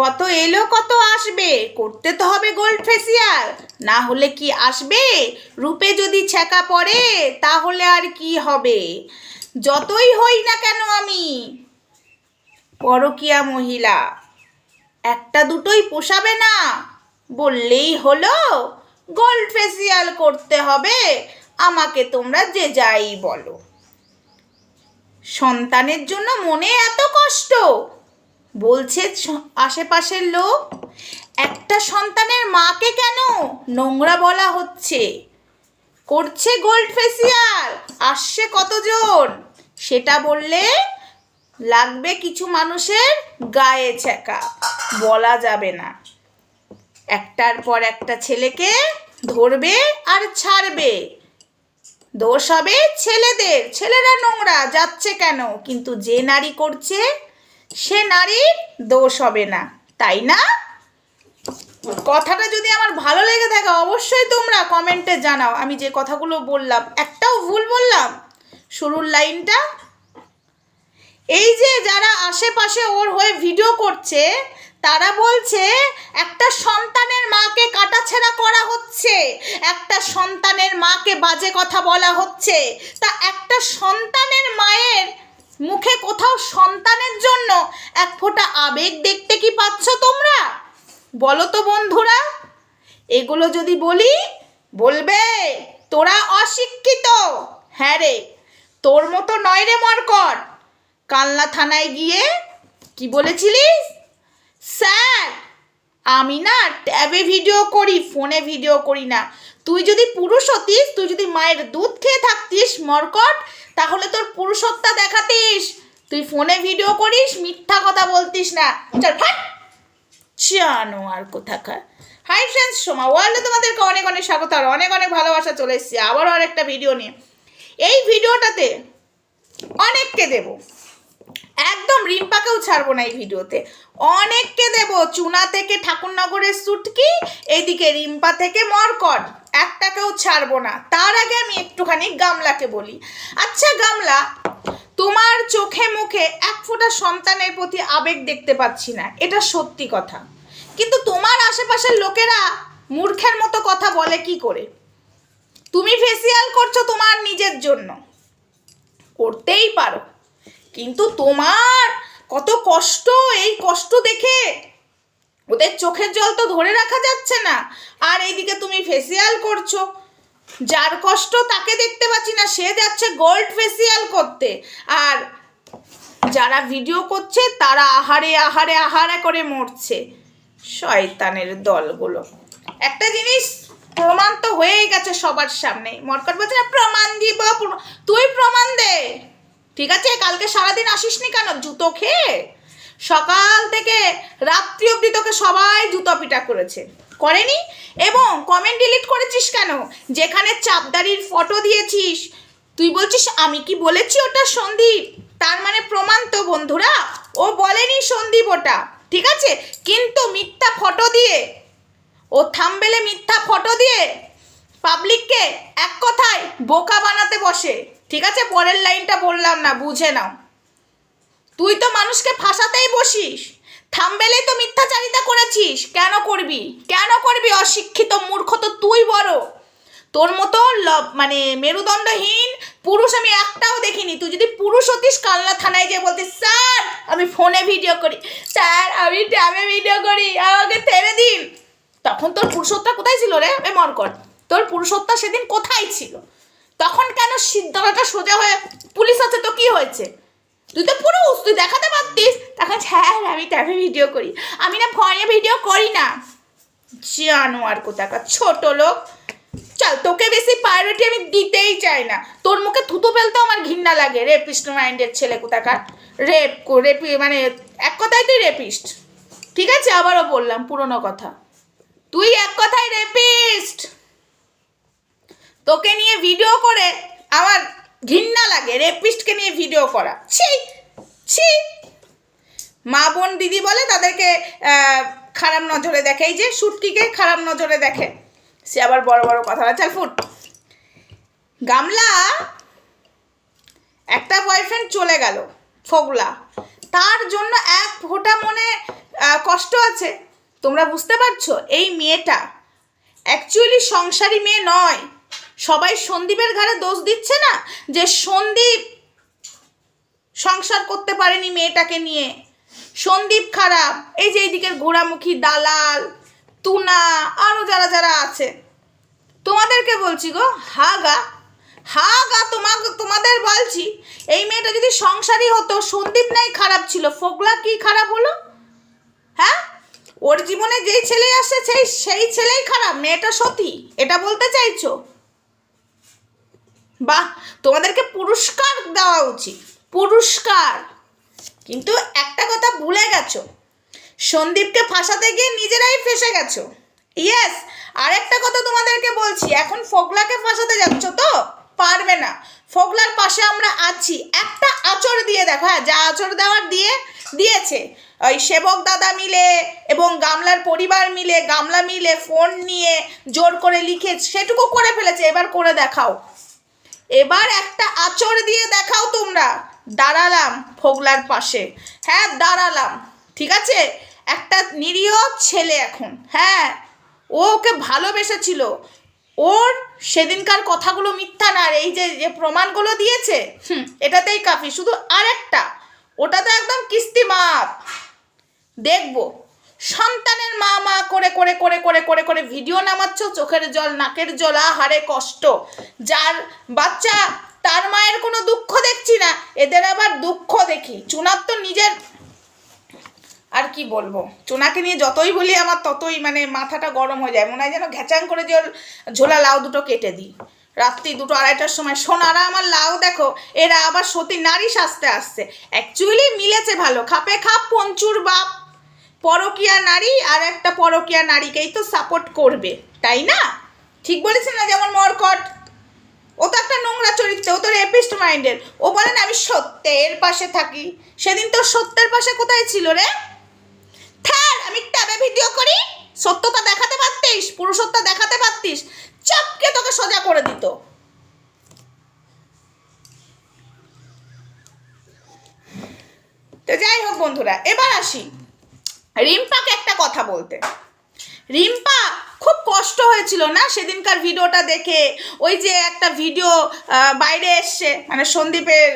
কত এলো, কত আসবে? করতে তো হবে গোল্ড ফেসিয়াল না হলে কি আসবে? রূপে যদি ছ্যাঁকা পড়ে, তাহলে আর কি হবে? যতই হই না কেন আমি, পরকিয়া মহিলা, একটা দুটোই পোষাবে না। বললেই হলো গোল্ড ফেসিয়াল করতে হবে, আমাকে তোমরা যে যাই বলো। সন্তানের জন্য মনে এত কষ্ট বলছে আশেপাশের লোক, একটা সন্তানের মাকে কেন নোংরা বলা হচ্ছে? করছে গোল্ড ফেসিয়াল আসছে কতজন? সেটা বললে লাগবে কিছু মানুষের গায়ে ছ্যাঁকা, বলা যাবে না। একটার পর একটা ছেলেকে ধরবে আর ছাড়বে। দোষ হবে ছেলেদের, ছেলেরা নোংরা, যাচ্ছে কেন? কিন্তু যে নারী করছে সে নারীর দোষ হবে না, তাই না? কথাটা যদি আমার ভালো লেগে থাকে, অবশ্যই তোমরা কমেন্টে জানাও। আমি যে কথাগুলো বললাম, একটাও ভুল বললাম। শুরুর লাইনটা, এই যে যারা আশেপাশে ওর হয়ে ভিডিও করছে, তারা বলছে, একটা সন্তানের মাকে কাটাছেড়া করা হচ্ছে, একটা সন্তানের মাকে বাজে কথা বলা হচ্ছে। তা একটা সন্তানের মায়ের মুখে কোথাও সন্তানের জন্য এক ফোঁটা আবেগ দেখতে কি পাচ্ছ তোমরা? বলো তো বন্ধুরা, এগুলো যদি বলি, বলবে, তোরা অশিক্ষিত। হ্যাঁ রে, তোর মতো নয় রে মরকট। কালনা থানায় গিয়ে কি বলেছিলিস? স্যার, আমি না ট্যাবে ভিডিও করি, ফোনে ভিডিও করি না। তুই যদি পুরুষ হতিস, তুই যদি মায়ের দুধ খেয়ে থাকতিস, মরকট তাহলে তোর পুরুষত্বা দেখাতিস। তুই ফোনে ভিডিও করিস, মিথ্যা কথা বলতিস না। চল, ফাট। জানো আর কোথাকার। হাই ফ্রেন্ডস সোমা ওয়ার্ল্ডে তোমাদেরকে অনেক অনেক স্বাগত আর অনেক অনেক ভালোবাসা চলে এসেছি। আবারও আরেকটা ভিডিও নিয়ে। এই ভিডিওটাতে অনেককে দেবো। একদম রিম্পাকেও ছাড়বো না এই ভিডিওতে। অনেককে দেব। চুনা থেকে ঠাকুরনগরের সুটকি, এইদিকে রিম্পা থেকে মরকট। একটাকেও ছাড়বো না। তার আগে আমি একটুখানি গামলাকে বলি। আচ্ছা গামলা, তোমার চোখে মুখে এক ফোঁটা সন্তানের প্রতি আবেগ দেখতে পাচ্ছি না। এটা সত্যি কথা। কিন্তু তোমার আশেপাশের লোকেরা মূর্খের মতো কথা বলে কি করে? তুমি ফেসিয়াল করছ তোমার নিজের জন্য। করতেই পারো। কিন্তু তোমার কত কষ্ট, এই কষ্ট দেখে ওদের চোখের জল তো ধরে রাখা যাচ্ছে না। আর এইদিকে তুমি ফেসিয়াল করছ। যার কষ্ট তাকে দেখতে পাচ্ছি না, সে যাচ্ছে গোল্ড ফেসিয়াল করতে। আর যারা ভিডিও করছে, তারা আহারে আহারে আহারে করে মরছে। শয়তানের দলগুলো। একটা জিনিস প্রমাণ তো হয়েই গেছে সবার সামনে মরকট বলছে না প্রমাণ দিব তুই প্রমাণ দে। ঠিক আছে, কালকে সারাদিন আসিসনি কেন? জুতো খেয়ে? সকাল থেকে রাত্রি অবধি তোকে সবাই জুতো পিটা করেছে। করেনি? এবং কমেন্ট ডিলিট করেছিস কেন? যেখানে চাপদারির ফটো দিয়েছিস। তুই বলছিস, আমি কি বলেছি ওটা সন্দীপ? তার মানে প্রমাণ তো বন্ধুরা। ও বলেনি সন্দীপ ওটা। ঠিক আছে? কিন্তু মিথ্যা ফটো দিয়ে, ও থামবেলে মিথ্যা ফটো দিয়ে পাবলিককে এক কথায় বোকা বানাতে বসে। ঠিক আছে? পরের লাইনটা বললাম না, বুঝে নাও। তুই তো মানুষকে ফাঁসাতেই বসিস। থামবেলেই তো মিথ্যাচারিতা করেছিস। কেন করবি? কেন করবি, অশিক্ষিত মূর্খ? তো তুই বড়। তোর মতো মানে মেরুদণ্ডহীন পুরুষ আমি একটাও দেখিনি। তুই যদি পুরুষ হতিস, কালনা থানায় যে বলতিস, স্যার, আমি ফোনে ভিডিও করি। স্যার, আমি ট্যাবে ভিডিও করি। আমাকে ছেড়ে দিন। তখন তোর পুরুষত্বা কোথায় ছিল রে? এ মরকট তোর পুরুষত্বা সেদিন কোথায় ছিল? তখন কেন সিদ্ধাটা সোজা হয়ে, পুলিশ আছে তো কি হয়েছে? তুই তো পুরুষ তুই দেখাতে পারতিস। তখন হ্যাঁ আমি ট্যাবে ভিডিও করি। আমি না ফোনে ভিডিও করি না। জানোয়ার কোথাকার, ছোট লোক। চল, তোকে বেশি প্রায়োরিটি আমি দিতেই চাই না। তোর মুখে থুতু ফেলতেও আমার ঘৃণা লাগে। রেপিস্ট মাইন্ডের ছেলে কোথাকার। রেপ রেপি মানে এক কথায় তুই রেপিস্ট ঠিক আছে? আবারও বললাম, পুরনো কথা। তুই এক কথায় রেপিস্ট তোকে নিয়ে ভিডিও করে আমার ঘৃণা লাগে রেপিস্টকে নিয়ে ভিডিও করা। ছি ছি। মা বোন দিদি বলে তাদেরকে খারাপ নজরে দেখে। এই যে সুটকিকে খারাপ নজরে দেখে। সে আবার বড় বড় কথা চাল ফুট। গামলা, একটা বয়ফ্রেন্ড চলে গেল, ফগলা। তার জন্য এক ফোঁটা মনে কষ্ট আছে। তোমরা বুঝতে পারছ? এই মেয়েটা অ্যাকচুয়ালি সংসারী মেয়ে নয়। সবাই সন্দীপের ঘাড়ে দোষ দিচ্ছে না যে সন্দীপ সংসার করতে পারেনি মেয়েটাকে নিয়ে। সন্দীপ খারাপ, এই যে এইদিকের ঘোড়ামুখী দালাল, তুনা আরও যারা যারা আছে। তোমাদেরকে বলছি গো, হা গা হা গা তোমাকে, তোমাদের বলছি, এই মেয়েটা যদি সংসারই হতো, সন্দীপ নাই খারাপ ছিল, ফোগলা কি খারাপ হলো? হ্যাঁ? ওর জীবনে যেই ছেলে আসছে সেই সেই ছেলেই খারাপ, মেয়েটা সতী, এটা বলতে চাইছো? বাহ, তোমাদেরকে পুরস্কার দেওয়া উচিত, পুরস্কার। কিন্তু একটা কথা ভুলে গেছো, সন্দীপকে ফাঁসাতে গিয়ে নিজেরাই ফেসে গেছো। ইয়েস আরেকটা কথা তোমাদেরকে বলছি, এখন ফোগলাকে ফাঁসাতে যাচ্ছ তো? পারবে না। ফোগলার পাশে আমরা আছি। একটা আচর দিয়ে দেখো হ্যাঁ যা আচর দেওয়ার দিয়ে দিয়েছে। ওই সেবক দাদা মিলে এবং গামলার পরিবার মিলে, গামলা মিলে ফোন নিয়ে জোর করে লিখে সেটুকু করে ফেলেছে। এবার করে দেখাও। এবার একটা আচর দিয়ে দেখাও তোমরা। দাঁড়ালাম ফোগলার পাশে। হ্যাঁ দাঁড়ালাম। ঠিক আছে? একটা নিরীহ ছেলে এখন। হ্যাঁ ও ওকে ভালোবেসেছিল। ওর সেদিনকার কথাগুলো মিথ্যা না এই যে যে প্রমাণগুলো দিয়েছে, হুম, এটাতেই কাফি। শুধু আরেকটা, ওটা তো একদম কিস্তি মাপ দেখব। সন্তানের মা মা করে করে করে করে করে করে ভিডিও নামাচ্ছ, চোখের জল, নাকের জল হারে কষ্ট। যার বাচ্চা, তার মায়ের কোনো দুঃখ দেখছি না, এদের আবার দুঃখ দেখি। চুনার তো নিজের, আর কি বলব? চুনাকে নিয়ে যতই বলি, আমার ততই মানে মাথাটা গরম হয়ে যায়। মনে হয় যেন ঘ্যাচাং করে যে ঝোলা লাউ দুটো কেটে দিই। রাত্রি দুটো আড়াইটার সময় সোনারা আমার লাউ দেখো, এরা আবার সতী নারী সাজতে আসছে। অ্যাকচুয়ালি মিলেছে ভালো। খাপে খাপ, পঞ্চুর বাপ। পরকিয়া নারী আর একটা পরকিয়া নারীকেই তো সাপোর্ট করবে, তাই না? ঠিক বলেছে না যেমন মরকট? ও তো একটা নোংরা চরিত্র, ও তো রেপিস্ট মাইন্ডের ও বলে, না, আমি সত্যের পাশে থাকি। সেদিন তো সত্যের পাশে কোথায় ছিল রে? থার, আমি ট্যাবে ভিডিও করি, সত্যতা দেখাতে পারতিস, পুরুষত্ব দেখাতে পারতিস, চাপকে তোকে সোজা করে দিত। তো যাই হোক বন্ধুরা, এবার আসি। রিম্পাকে একটা কথা বলতে। রিম্পা খুব কষ্ট হয়েছিল না সেদিনকার ভিডিওটা দেখে? ওই যে একটা ভিডিও বাইরে এসছে মানে সন্দীপের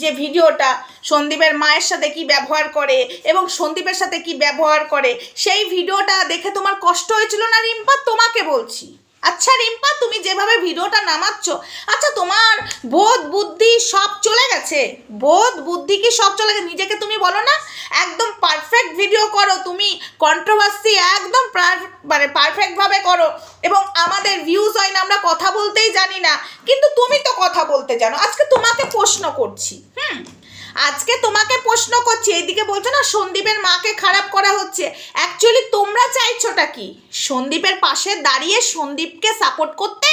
যে ভিডিওটা, সন্দীপের মায়ের সাথে কি ব্যবহার করে এবং সন্দীপের সাথে কি ব্যবহার করে, সেই ভিডিওটা দেখে তোমার কষ্ট হয়েছিল না রিম্পা? তোমাকে বলছি। আচ্ছা রিম্পা, তুমি যেভাবে ভিডিওটা নামাচ্ছ আচ্ছা তোমার বোধ বুদ্ধি সব চলে গেছে? বোধ বুদ্ধি কি সব চলে গেছে? নিজেকে তুমি বলো না, একদম পারফেক্ট ভিডিও করো, তুমি কন্ট্রোভার্সি একদম মানে পারফেক্টভাবে করো, এবং আমাদের ভিউজ হয় না, আমরা কথা বলতেই জানি না, কিন্তু তুমি তো কথা বলতে জানো। আজকে তোমাকে প্রশ্ন করছি, হুম? আজকে তোমাকে প্রশ্ন করছি, এইদিকে বলছো না সন্দীপের মাকে খারাপ করা হচ্ছে। অ্যাকচুয়ালি তোমরা চাইছোটা কি? সন্দীপের পাশে দাঁড়িয়ে সন্দীপকে সাপোর্ট করতে,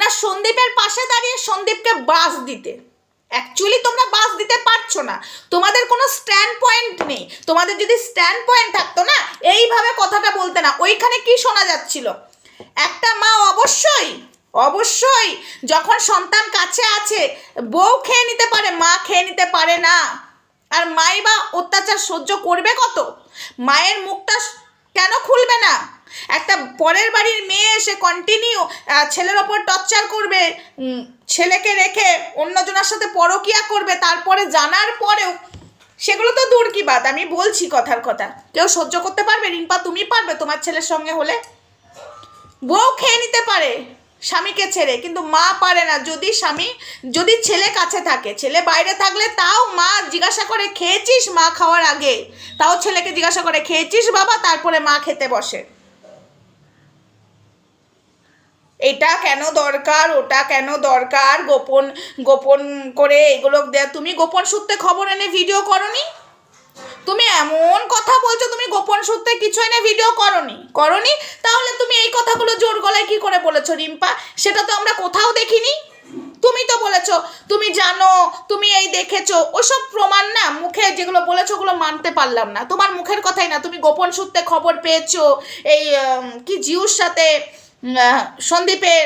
না সন্দীপের পাশে দাঁড়িয়ে সন্দীপকে বাস দিতে? অ্যাকচুয়ালি তোমরা বাস দিতে পারছ না। তোমাদের কোনো স্ট্যান্ড পয়েন্ট নেই। তোমাদের যদি স্ট্যান্ড পয়েন্ট থাকতো না, এইভাবে কথাটা বলতে না। ওইখানে কি শোনা যাচ্ছিল? একটা মা অবশ্যই অবশ্যই, যখন সন্তান কাছে আছে, বউ খেয়ে নিতে পারে, মা খেয়ে নিতে পারে না। আর মাই বা অত্যাচার সহ্য করবে কত? মায়ের মুখটা কেন খুলবে না? একটা পরের বাড়ির মেয়ে এসে কন্টিনিউ ছেলের ওপর টর্চার করবে ছেলেকে রেখে অন্যজনের সাথে পরকিয়া করবে, তারপরে জানার পরেও, সেগুলো তো দূর কি বাদ আমি বলছি কথার কথা। কেউ সহ্য করতে পারবে? রিম্পা, তুমি পারবে তোমার ছেলের সঙ্গে হলে? বউ খেয়ে নিতে পারে। স্বামীকে ছেড়ে, কিন্তু মা পারে না। যদি স্বামী, যদি ছেলে কাছে থাকে, ছেলে বাইরে থাকলে তাও মা জিজ্ঞাসা করে, খেয়েছিস মা খাওয়ার আগে? তাও ছেলেকে জিজ্ঞাসা করে, খেয়েছিস বাবা? তারপরে মা খেতে বসে। এটা কেন দরকার? ওটা কেন দরকার? গোপন গোপন করে এগুলো তুমি গোপন সূত্রে খবর এনে ভিডিও করনি? তুমি এমন কথা বলছো, তুমি গোপন সূত্রে কিছু এনে ভিডিও করনি করনি? তাহলে তুমি এই কথাগুলো জোর গলায় কি করে বলেছ রিম্পা? সেটা তো আমরা কোথাও দেখিনি। তুমি তো বলেছ, তুমি জানো, তুমি এই দেখেছ। ওসব প্রমাণ না মুখে যেগুলো বলেছ ওগুলো মানতে পারলাম না। তোমার মুখের কথাই না, তুমি গোপন সূত্রে খবর পেয়েছ। এই কি জিউর সাথে সন্দীপের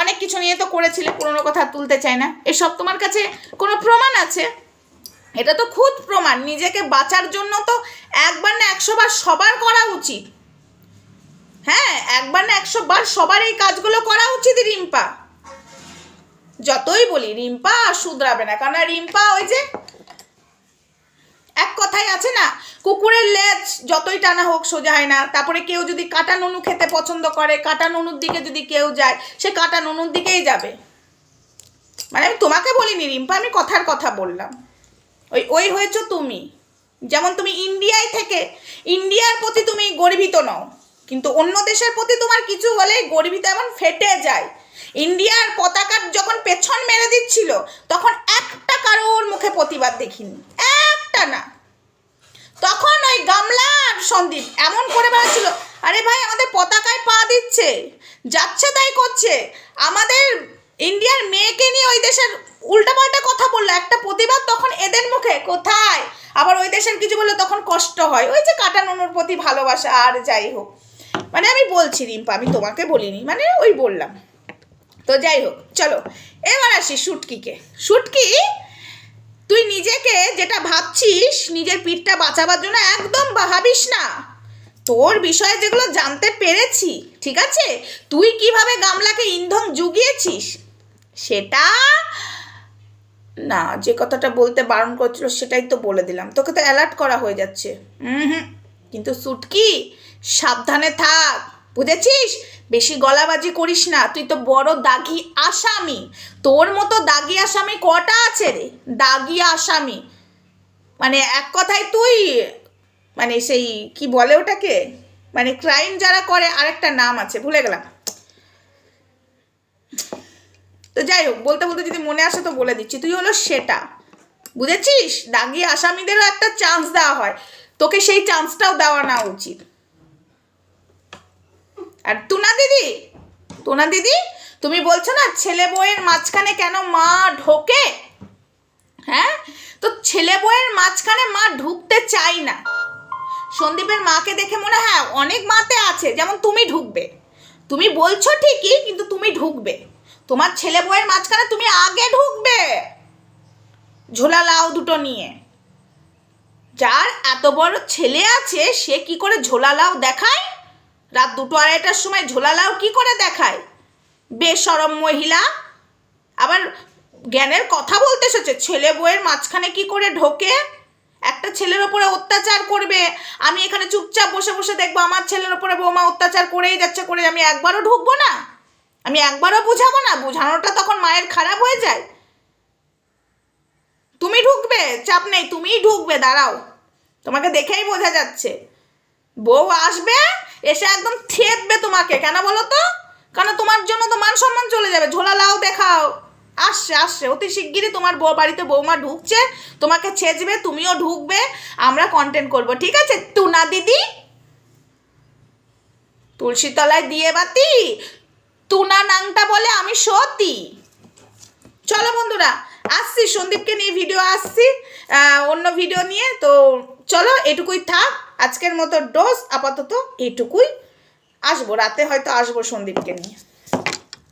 অনেক কিছু নিয়ে তো করেছিলে, পুরোনো কথা তুলতে চাই না। এসব তোমার কাছে কোনো প্রমাণ আছে? এটা তো খুদ প্রমাণ, নিজেকে বাঁচার জন্য তো একবার না একশো বার সবার করা উচিত। হ্যাঁ একবার না একশো বার সবার এই কাজগুলো করা উচিত রিম্পা। যতই বলি, রিম্পা শুধরাবে না কারণ রিম্পা ওই যে এক কথাই আছে না, কুকুরের লেজ যতই টানা হোক সোজা হয় না, তারপরে কেউ যদি কাটা নুনু খেতে পছন্দ করে, কাটা নুনুর দিকে যদি কেউ যায়, সে কাটা নুনুর দিকেই যাবে। মানে আমি তোমাকে বলিনি, রিম্পা, আমি কথার কথা বললাম। ওই ওই হয়েছো তুমি। যেমন তুমি ইন্ডিয়ায় থেকে, ইন্ডিয়ার প্রতি তুমি গর্বিত নও। কিন্তু অন্য দেশের প্রতি তোমার কিছু হলেই গর্বিত এমন ফেটে যায়। ইন্ডিয়ার পতাকার যখন পেছন মেরে দিচ্ছিল, তখন একটা কারোর মুখে প্রতিবাদ দেখিনি। একটা না। তখন ওই গামলার সন্দীপ এমন করে বেড়াচ্ছিল আরে ভাই, আমাদের পতাকায় পা দিচ্ছে। যাচ্ছে তাই করছে। আমাদের ইন্ডিয়ার মেয়েকে নিয়ে ওই দেশের উল্টাপাল্টা কথা বলল। একটা প্রতিবাদ তখন এদের মুখে। কোথায়? আবার ওই দেশের কিছু বললে তখন কষ্ট হয়। ওই যে কাটানোর প্রতি ভালোবাসা, আর যাই হোক। মানে আমি বলছি, রিম্পা, আমি তোমাকে বলিনি। মানে ওই বললাম। তো যাই হোক, চলো। এবার আসি শুটকিকে। শুটকি, তুই নিজেকে যেটা ভাবছিস, নিজের পিঠটা বাঁচাবার জন্য একদম ভাবিস না। তোর বিষয়ে যেগুলো জানতে পেরেছি, ঠিক আছে? তুই কীভাবে গামলাকে ইন্ধন জুগিয়েছিস? সেটা না, যে কথাটা বলতে বারণ করছিল সেটাই তো বলে দিলাম। তোকে তো অ্যালার্ট করা হয়ে যাচ্ছে। হুম। কিন্তু সুটকি সাবধানে থাক। বুঝেছিস? বেশি গলাবাজি করিস না। তুই তো বড় দাগি আসামি। তোর মতো দাগি আসামি কটা আছে রে? দাগি আসামি। মানে এক কথায় তুই মানে সেই কি বলে ওটাকে? মানে ক্রাইম যারা করে, আরেকটা নাম আছে, ভুলে গেলাম। তো যাই হোক, বলতে বলতে যদি মনে আসে তো বলে দিচ্ছি। তুই হলো সেটা। বুঝেছিস? দাগি আসামিদেরও একটা চান্স দেওয়া হয়। তোকে সেই চান্সটাও দেওয়া না উচিত। আর তুনা দিদি? তুনা দিদি? তুমি বলছো না ছেলে বইয়ের মাঝখানে কেন মা ঢোকে? হ্যাঁ? তো ছেলে বইয়ের মাঝখানে মা ঢুকতে চাই না। সন্দীপের মাকে দেখে মনে হয় অনেক মাতে আছে, যেমন তুমি ঢুকবে। তুমি বলছো ঠিকই, কিন্তু তুমি ঢুকবে। তোমার ছেলে বউয়ের মাঝখানে তুমি আগে ঢুকবে। ঝোলা লাউ দুটো নিয়ে। যার এত বড় ছেলে আছে, সে কি করে ঝোলা লাউ দেখায়? রাত দুটো আড়াইটার সময় ঝোলা লাউ কি করে দেখায়? বেসরম মহিলা। আবার জ্ঞানের কথা বলতে এসেছে, ছেলে বউয়ের মাঝখানে কি করে ঢোকে? একটা ছেলের ওপরে অত্যাচার করবে। আমি এখানে চুপচাপ বসে বসে দেখব, আমার ছেলের ওপরে বৌমা অত্যাচার করেই যাচ্ছে, করে আমি একবারও ঢুকবো না? আমি একবারও বুঝাবো না, বুঝানোটা তখন মায়ের খারাপ হয়ে যায়। তুমি ঢুকবে, চাপ নেই, তুমিই ঢুকবে, দাঁড়াও। তোমাকে দেখেই বোঝা যাচ্ছে। বউ আসবে, এসে একদম থেতবে তোমাকে, কেন বলো তো? কেন তোমার জন্য তো মান সম্মান চলে যাবে, ঝোলা লাও দেখাও। আসছে আসছে, অতি শিগগিরই তোমার বউ বাড়িতে বৌমা ঢুকছে, তোমাকে ছেঁচবে, তুমিও ঢুকবে, আমরা কন্টেন্ট করব, ঠিক আছে? টুনা দিদি? তুলসী তলায় দিয়ে বাতি টুনা নাংটা বলে আমি সতী। চলো বন্ধুরা, আসছি, সন্দীপকে নিয়ে ভিডিও আসছি অন্য ভিডিও নিয়ে। তো চলো, এটুকুই থাক, আজকের মতো ডোজ আপাতত এটুকুই। আসব, রাতে হয়তো আসব সন্দীপকে নিয়ে।